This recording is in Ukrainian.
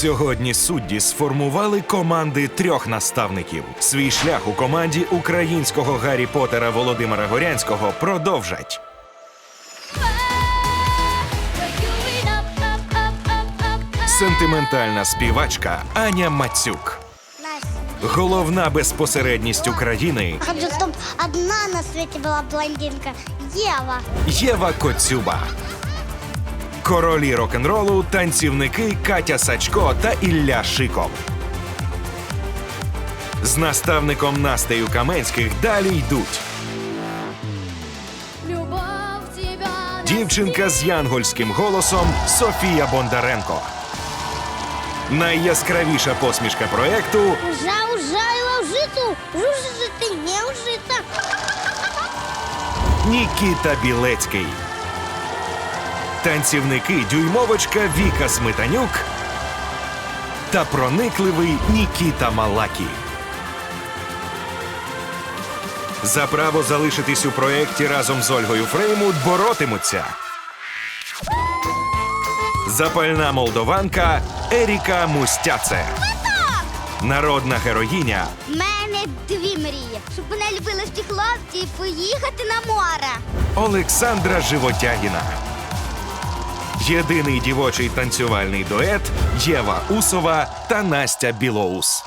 Сьогодні судді сформували команди трьох наставників. Свій шлях у команді українського Гаррі Поттера Володимира Горянського продовжать. Сентиментальна співачка Аня Мацюк. Головна безпосередність України Хочу, чтобы одна на свете была блондинка. Ева. Єва Коцюба. Королі рок-н-ролу, танцівники Катя Сачко та Ілля Шиков. З наставником Настею Каменських далі йдуть дівчинка з янгольським голосом Софія Бондаренко. Найяскравіша посмішка проекту Уже, уже, ложиту. Жужжит ты не ужита. Нікіта Білецький. Танцівники дюймовочка Віка Сметанюк та проникливий Нікіта Малакі. За право залишитись у проєкті разом з Ольгою Фреймут боротимуться. Запальна молдованка Еріка Мустяце. Народна героїня В мене дві мрії. Щоб мене любили всі хлопці і поїхати на море. Олександра Животягіна. Єдиний дівочий танцювальний дует Єва Усова та Настя Білоус.